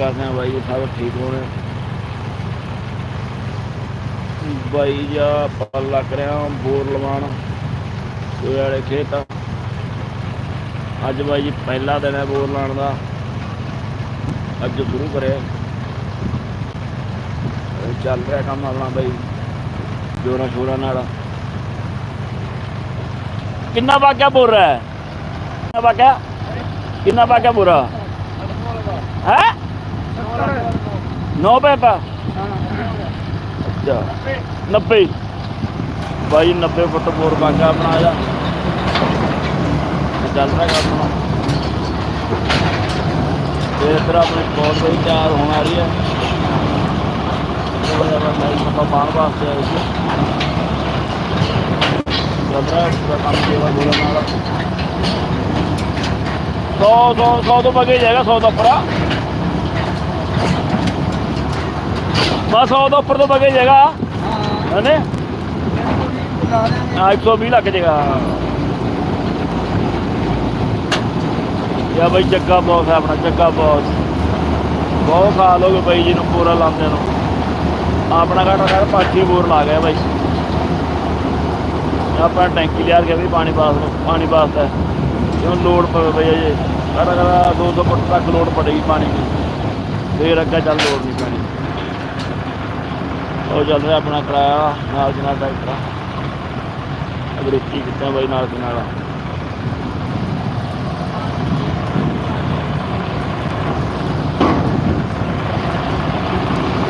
ਕਰਦੇ ਆ ਬਾਈ, ਸਭ ਠੀਕ ਹੋਣੇ। ਬਾਈ ਜਾ ਪਤਾ ਲੱਗ ਰਿਹਾ ਬੋਰ ਲਵਾਣ ਕੋਈ ਵਾਲੇ ਖੇਤ ਅੱਜ ਬਾਈ ਜੀ ਪਹਿਲਾ ਦਿਨ ਹੈ ਬੋਰ ਲਾਉਣ ਦਾ। ਅੱਜ ਸ਼ੁਰੂ ਕਰਿਆ। ਚੱਲ ਰਿਹਾ ਕੰਮ ਆਪਣਾ ਬਾਈ, ਜੋਰਾਂ ਸ਼ੋਰਾਂ ਨਾਲ। ਕਿੰਨਾ ਵਾਕਿਆ ਬੋਲ ਰਿਹਾ ਹੈ? ਕਿੰਨਾ ਵਾਕਿਆ? ਕਿੰਨਾ ਵਾਕਿਆ ਬੋਰਾ ਹੈ? ਨੌ ਪੈਪਾ ਅੱਛਾ 90 ਬਾਈ 90 ਫੁੱਟ ਬੋਰ ਵਾਕਿਆ ਆਪਣਾ ਆਇਆ ਚੱਲ ਰਿਹਾ ਕੰਮ। ਤੇ ਇਧਰ ਆਪਣੇ ਕੋਲ ਵੀ ਤਿਆਰ ਹੋਣ ਆ। ਰਹੀ ਹੈ ਉਹ ਜਿਹੜਾ ਮੈਂ ਆਪਾਂ ਪਾਣ ਵਾਸਤੇ ਆਏ ਸੀ। ਚੱਲ ਰਿਹਾ ਪੂਰਾ ਕੰਮ ਸੇਵਾ ਜੋੜਨ ਨਾਲ 100 100 ਤੋਂ ਬਗੇ ਜਾਏਗਾ 100 ਤੋਂ ਉੱਪਰ ਆ ਬਸ 100 ਤੋਂ ਉੱਪਰ ਤੋਂ ਬਗੇ ਜਾਏਗਾ ਹਨੇ ਆ 120 ਲੱਗ ਜਾਏਗਾ ਯਾ ਬਈ ਜੱਗਾ ਬੌਸ ਹੈ ਆਪਣਾ ਜੱਗਾ ਬੌਸ ਬਹੁਤ ਸਾਲ ਹੋ ਗਏ ਬਾਈ ਜੀ ਨੂੰ ਪੂਰਾ ਲਾਉਂਦੇ ਨੂੰ। ਆਪਣਾ ਘਾਟਾ ਕਰ ਪਾਠੀ ਬੋਰ ਲਾ ਗਿਆ ਬਾਈ। ਆਪਾਂ ਟੈਂਕੀ ਲਿਆ ਕੇ ਵੀ ਪਾਣੀ ਪਾਸ ਨੂੰ ਪਾਣੀ ਵਾਸਤਾ ਜਿਉਂ ਲੋਡ ਪਵੇ ਬਈ ਅਜੇ। ਘਾਟਾ ਘਾਟਾ 200 ਫੁੱਟ ਤੱਕ ਲੋਡ ਪੜੇਗੀ ਪਾਣੀ ਦੀ। ਫੇਰ ਅੱਗੇ ਚੱਲ ਲੋਡ ਨਹੀਂ ਪੈਣੀ। ਉਹ ਚੱਲ ਰਿਹਾ ਆਪਣਾ ਕਿਰਾਇਆ, ਨਾਲ ਦੀ ਨਾਲ ਟਰੈਕਟਰ ਅਗਰੇਤੀ ਕਿੱਥੇ ਬਾਈ, ਨਾਲ ਦੀ ਨਾਲ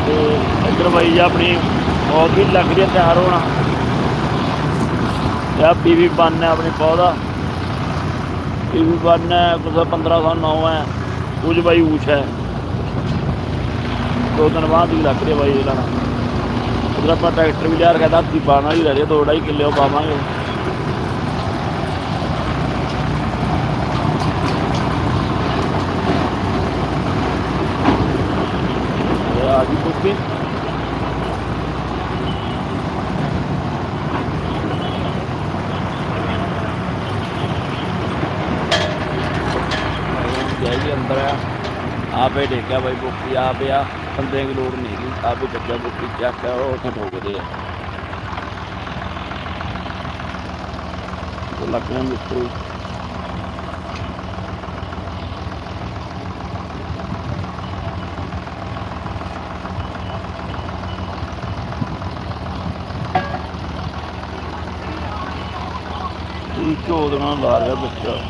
ਤੇ ਇੱਧਰ ਬਾਈ ਆਪਣੀ ਬਹੁਤ ਵੀ ਲੱਗ ਰਹੀ ਤਿਆਰ ਹੋਣਾ। ਇਹ ਪੀਵੀ ਬੰਨ ਹੈ ਆਪਣੀ ਪੌਦਾ ਪੀਵੀ ਬੰਨ ਹੈ ਕੁਝ 1509 ਹੈ। ਕੁਝ ਬਾਈ ਊਚ ਹੈ। ਦੋ ਦਿਨ ਬਾਅਦ ਹੀ ਲੱਗ ਰਿਹਾ ਬਾਈ ਇਹਦਾ ਉਧਰ ਆਪਾਂ ਟਰੈਕਟਰ ਵੀ ਲਿਆ ਰਖਿਆ, ਧਰਤੀ ਪਾਣ ਵਾਲੀ ਰਹਿ ਰਹੀ ਹੈ ਦੋ ਢਾਈ ਕਿੱਲੇ ਉਹ ਪਾਵਾਂਗੇ। ਆ ਗਈ ਕੁੱਪੀ ਜਾਈਏ ਅੰਦਰ ਆ। ਆਪੇ ਦੇਖਿਆ ਬਾਈ ਬੁੱਕੀ ਆਪੇ ਆ, ਬੰਦੇ ਦੀ ਲੋੜ ਨਹੀਂ। ਹੈਗੀ ਆਪੇ ਚੱਕਿਆ ਬੁੱਕੀ ਚੱਕ ਕੇ ਉਹ ਉੱਥੇ ਠੋਕਦੇ ਆ ਉਹ ਲੱਗਣਾ ਮਿਸਤਰੀ ਇਹ ਚੋਦ ਨਾਲ ਲਾ ਰਿਹਾ ਬੱਚਾ